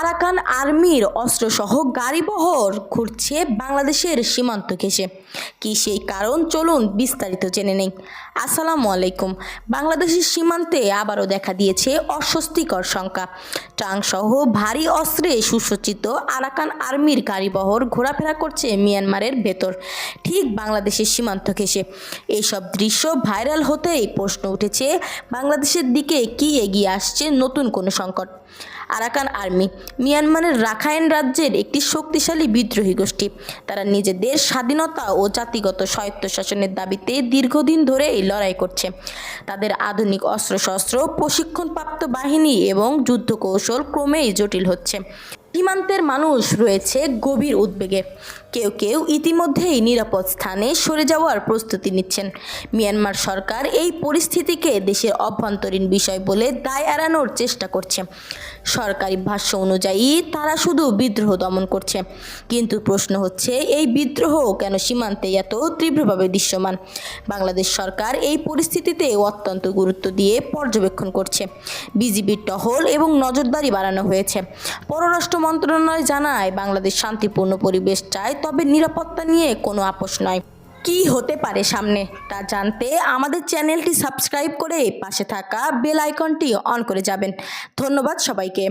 Arakan আর্মির অস্ত্রসহ গাড়িবহর ঘুরছে বাংলাদেশের সীমান্ত ঘেঁষে। কি সেই কারণ? চলুন বিস্তারিত জেনে নেই। আসসালামু আলাইকুম। বাংলাদেশের সীমান্তে আবারও দেখা দিয়েছে অস্বস্তিকর শঙ্কা ট্রাংসহ ভারী অস্ত্রে সুসজ্জিত আরাকান আর্মির গাড়িবহর ঘোরাফেরা করছে মিয়ানমারের ভেতর, ঠিক বাংলাদেশের সীমান্ত ঘেঁষে। এইসব দৃশ্য ভাইরাল হতেই প্রশ্ন উঠেছে, বাংলাদেশের দিকে কি এগিয়ে আসছে নতুন কোনো সংকট? আরাকান আর্মি মিয়ানমারের রাখাইন রাজ্যের একটি শক্তিশালী বিদ্রোহী গোষ্ঠী। তারা নিজেদের স্বাধীনতা ও জাতিগত স্বায়ত্তশাসনের দাবিতে দীর্ঘদিন ধরে এই লড়াই করছে। তাদের আধুনিক অস্ত্রশস্ত্র, প্রশিক্ষণপ্রাপ্ত বাহিনী এবং যুদ্ধ কৌশল ক্রমেই জটিল হচ্ছে। সীমান্তের মানুষ রয়েছে গভীর উদ্বেগে। কেউ কেউ ইতিমধ্যেই নিরাপদ স্থানে সরে যাওয়ার প্রস্তুতি নিচ্ছেন। মিয়ানমার সরকার এই পরিস্থিতিকে দেশের অভ্যন্তরীণ বিষয় বলে দায় এড়ানোর চেষ্টা করছে। সরকারি ভাষ্য অনুযায়ী তারা শুধু বিদ্রোহ দমন করছে। কিন্তু প্রশ্ন হচ্ছে, এই বিদ্রোহ কেন সীমান্তে এত তীব্রভাবে দৃশ্যমান? বাংলাদেশ সরকার এই পরিস্থিতিতে অত্যন্ত গুরুত্ব দিয়ে পর্যবেক্ষণ করছে। বিজিবির টহল এবং নজরদারি বাড়ানো হয়েছে। পররাষ্ট্র মন্ত্রণালয় জানায়, বাংলাদেশ শান্তিপূর্ণ পরিবেশ চায়, তবে নিরাপত্তা নিয়ে কোনো আপোষ নয়। কি হতে পারে সামনে তা জানতে আমাদের চ্যানেলটি সাবস্ক্রাইব করে পাশে থাকা বেল আইকনটি অন করে যাবেন। ধন্যবাদ সবাইকে।